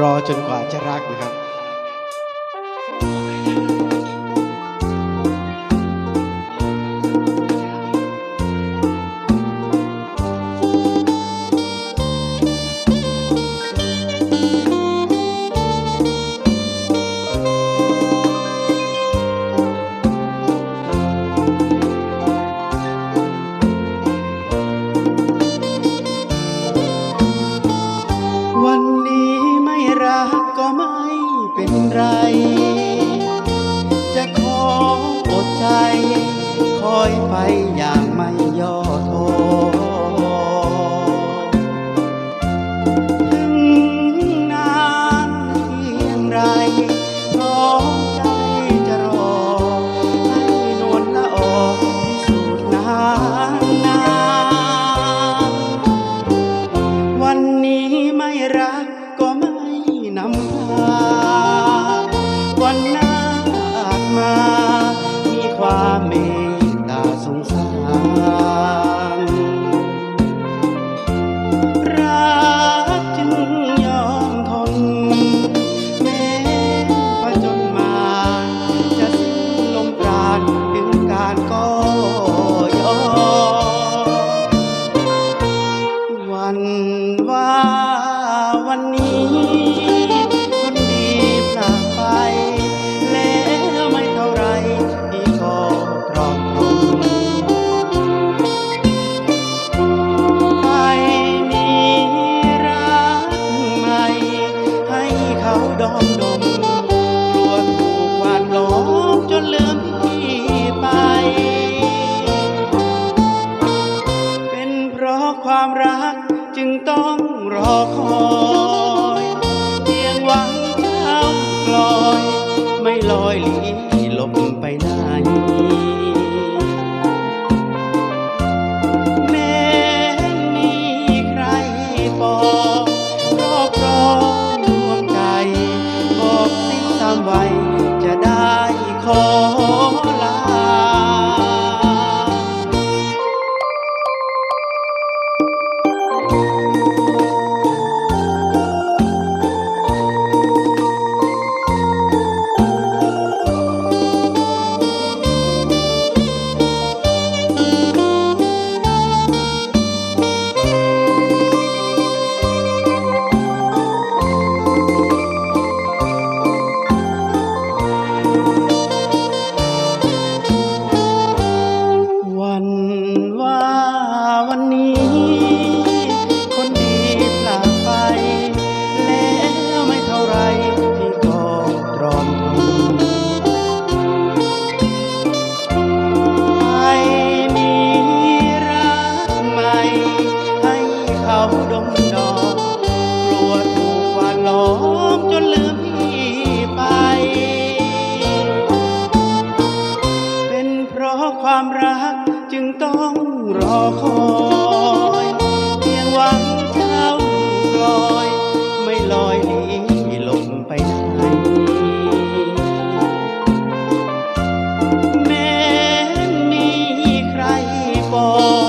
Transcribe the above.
รอจนกว่าจะรักนะครับ อยไปอย่างไม่ย่อท้อถึงนานเพียไรพร้อมใจจะรอ ให้นวลละออพิสูจนานนานวันนี้ไม่รักก็ไม่นำ จึงต้องรอคอยเพียงหวังเจ้าลอย ไม่ลอยลี คอยเพียงหวังเท้าลอย ไม่ลอยหนีลงไปไหนแม้มีใครบอก